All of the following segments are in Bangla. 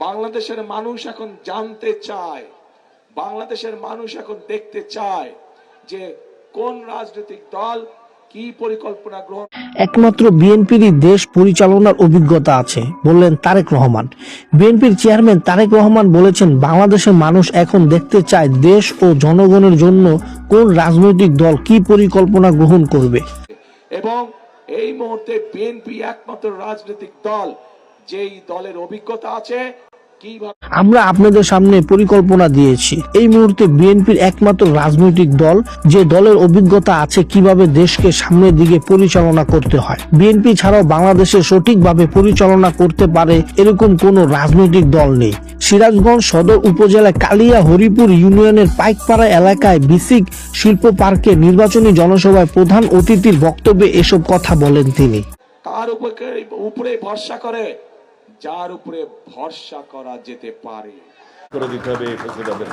বাংলাদেশের মানুষ এখন জানতে চায় বাংলাদেশের মানুষ এখন দেখতে চায় যে কোন রাজনৈতিক দল কি পরিকল্পনা গ্রহণ একমাত্র বিএনপিরই দেশ পরিচালনার অভিজ্ঞতা আছে বললেন তারেক রহমান। বিএনপির চেয়ারম্যান তারেক রহমান বলেছেন বাংলাদেশের মানুষ এখন দেখতে চায় দেশ ও জনগণের জন্য কোন রাজনৈতিক দল কি পরিকল্পনা গ্রহণ করবে। এবং এই মুহূর্তে বিএনপি একমাত্র রাজনৈতিক দল যেই দলের অভিজ্ঞতা আছে আমরা আপনাদের সামনে পরিকল্পনা দিয়েছি। এই মুহূর্তে বিএনপির একমাত্র রাজনৈতিক দল, যে দলের অভিজ্ঞতা আছে কীভাবে দেশকে সামনের দিকে পরিচালনা করতে হয়। বিএনপি ছাড়াও বাংলাদেশে সঠিকভাবে পরিচালনা করতে পারে এরকম কোনো রাজনৈতিক দল নেই। সিরাজগঞ্জ সদর উপজেলায় কালিয়া হরিপুর ইউনিয়নের পাইকপাড়া এলাকায় বিসিক শিল্প পার্কে নির্বাচনী জনসভায় প্রধান অতিথির বক্তব্যে এসব কথা বলেন তিনি। তার উপরে ভরসা করে যার উপরে ভরসা করা যেতে পারে। করে দিতে হবে এই ফেসিবাদের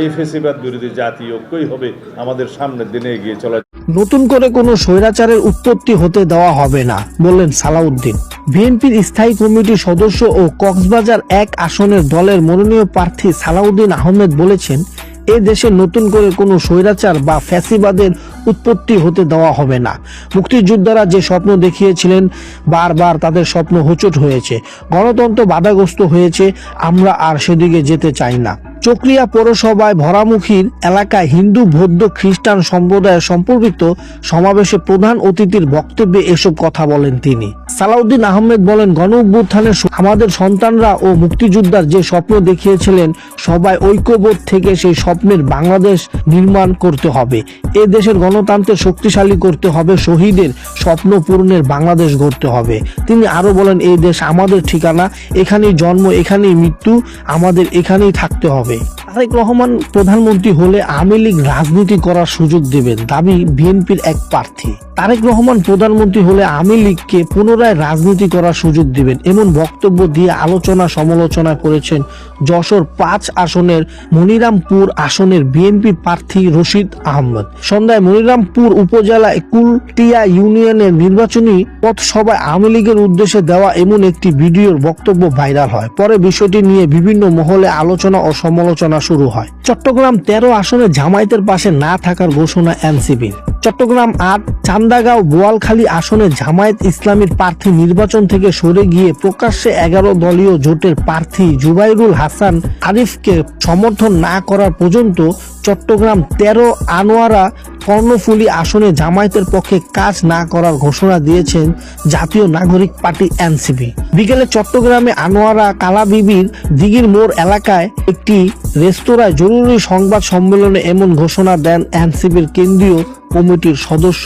এই ফেসিবাদ বিরোধী জাতীয় ঐক্যই হবে আমাদের সামনের দিনে এগিয়ে চলা নতুন করে কোনো স্বৈরাচারের উৎপত্তি হতে দেওয়া হবে না বললেন সালাউদ্দিন। বিএনপির স্থায়ী কমিটির সদস্য ও কক্সবাজার এক আসনের দলের মনোনীয় প্রার্থী সালাউদ্দিন আহমেদ বলেছেন এ দেশে নতুন করে কোনো স্বৈরাচার বা ফ্যাসিবাদের উৎপত্তি হতে দেওয়া হবে না। মুক্তিযোদ্ধারা যে স্বপ্ন দেখিয়েছিলেন, বারবার তাদের স্বপ্ন হোঁচট হয়েছে। গণতন্ত্র বাধাগ্রস্ত হয়েছে, আমরা আর সেদিকে যেতে চাই না। চক্রিয়া পৌরসভায় ভরামুখীর এলাকায় হিন্দু, বৌদ্ধ, খ্রিস্টান সম্প্রদায়ের সম্পর্কিত সমাবেশে প্রধান অতিথির বক্তব্যে এসব কথা বলেন তিনি। সালাউদ্দিন আহমেদ বলেন গণ অভ্যুত্থানের আমাদের সন্তানরা ও মুক্তিযোদ্ধার যে স্বপ্ন দেখিয়েছিলেন, সবাই ঐক্যবোধ থেকে সেই স্বপ্নের বাংলাদেশ নির্মাণ করতে হবে। এ দেশের গণতন্ত্রের শক্তিশালী করতে হবে, শহীদের স্বপ্ন পূরণের বাংলাদেশ গড়তে হবে। তিনি আরও বলেন, এই দেশ আমাদের ঠিকানা, এখানেই জন্ম, এখানেই মৃত্যু, আমাদের এখানেই থাকতে হবে। day. তারেক রহমান প্রধানমন্ত্রী হলে আওয়ামী লীগ রাজনীতি করার সুযোগ দেবেন দাবি বিএনপির এক প্রার্থী। তারেক রহমান প্রধানমন্ত্রী হলে আওয়ামী লীগকে পুনরায় রাজনীতি করার সুযোগ দিবেন এমন বক্তব্য দিয়ে আলোচনা সমালোচনা করেছেন যশোর পাঁচ আসনের মনিরামপুর আসনের বিএনপি প্রার্থী রশিদ আহমদ। সন্ধ্যায় মনিরামপুর উপজেলায় কুলটিয়া ইউনিয়নের নির্বাচনী পথসভায় আওয়ামী লীগের উদ্দেশ্যে দেওয়া এমন একটি ভিডিওর বক্তব্য ভাইরাল হয়। পরে বিষয়টি নিয়ে বিভিন্ন মহলে আলোচনা ও সমালোচনা শুরু হয়। চট্টগ্রাম তেরো আসনে জামায়াতের পাশে না থাকার ঘোষণা এনসিপির। চট্টগ্রাম আট, চান্দাগাঁও বোয়ালখালী আসনে জামায়াত ইসলামীর প্রার্থী নির্বাচন থেকে সরে গিয়ে প্রকাশ্যে এগারো দলীয় জোটের প্রার্থী জুবাইরুল হাসান আরিফকে সমর্থন না করা পর্যন্ত চট্টগ্রাম তেরো, আনোয়ারা কর্ণফুলী আসনে জামায়াতের পক্ষে কাজ না করার ঘোষণা দিয়েছেন জাতীয় নাগরিক পার্টি এনসিপি। বিকেলে চট্টগ্রামে আনোয়ারা কালাবিবির দিঘির মোড় এলাকায় একটি রেস্তোরাঁয় জরুরি সংবাদ সম্মেলনে এমন ঘোষণা দেন এনসিপির কেন্দ্রীয় কমিটির সদস্য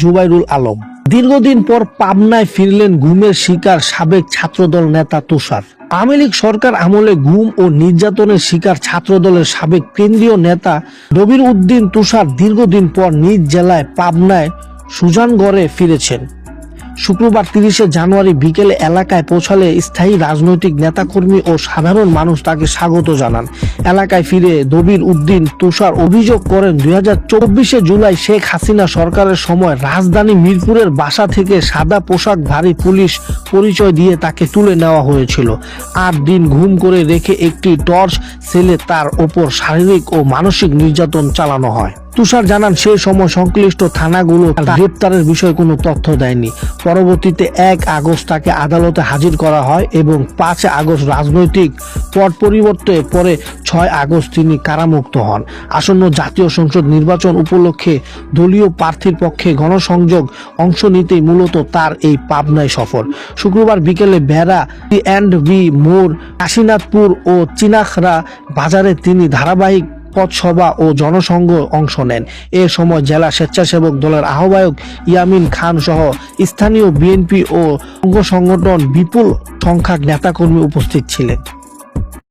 জুবাইরুল আলম। দীর্ঘদিন পর পাবনায় ফিরলেন ঘুমের শিকার সাবেক ছাত্রদল নেতা তুষার। আওয়ামী লীগ সরকার আমলে ঘুম ও নির্যাতনের শিকার ছাত্রদলের সাবেক কেন্দ্রীয় নেতা রবির উদ্দিন তুষার দীর্ঘদিন পর নিজ জেলায় পাবনায় সুজানগড়ে ফিরেছেন। শুক্রবার তিরিশে জানুয়ারি বিকেলে এলাকায় পৌঁছালে স্থায়ী রাজনৈতিক নেতাকর্মী ও সাধারণ মানুষ তাকে স্বাগত জানান। এলাকায় ফিরে দবির উদ্দিন তুষার অভিযোগ করেন দুই হাজার চব্বিশে জুলাই শেখ হাসিনা সরকারের সময় রাজধানী মিরপুরের বাসা থেকে সাদা পোশাকধারী পুলিশ পরিচয় দিয়ে তাকে তুলে নেওয়া হয়েছিল। আট দিন ঘুম করে রেখে একটি টর্চ সেলে তার ওপর শারীরিক ও মানসিক নির্যাতন চালানো হয়। তুষার জানান সেই সময় সংশ্লিষ্ট থানাগুলো গ্রেপ্তারের বিষয়ে কোনো তথ্য দেয়নি। পরবর্তীতে এক আগস্ট তাকে আদালতে হাজির করা হয় এবং পাঁচ আগস্ট রাজনৈতিক পট পরিবর্তে পরে ছয় আগস্ট তিনি কারামুক্ত হন। আসন্ন জাতীয় সংসদ নির্বাচন উপলক্ষে দলীয় প্রার্থীর পক্ষে গণসংযোগ অংশ নিতেই মূলত তার এই পাবনায় সফর। শুক্রবার বিকেলে বেড়া অ্যান্ড বি মোড়, কাশীনাথপুর ও চিনাখরা বাজারে তিনি ধারাবাহিক পথসভা ও জনসংঘ অংশ নেন। এ সময় জেলা স্বেচ্ছাসেবক দলের আহ্বায়ক ইয়ামিন খান সহ স্থানীয় বিএনপি ও অঙ্গ সংগঠন বিপুল সংখ্যক নেতাকর্মী উপস্থিত ছিলেন।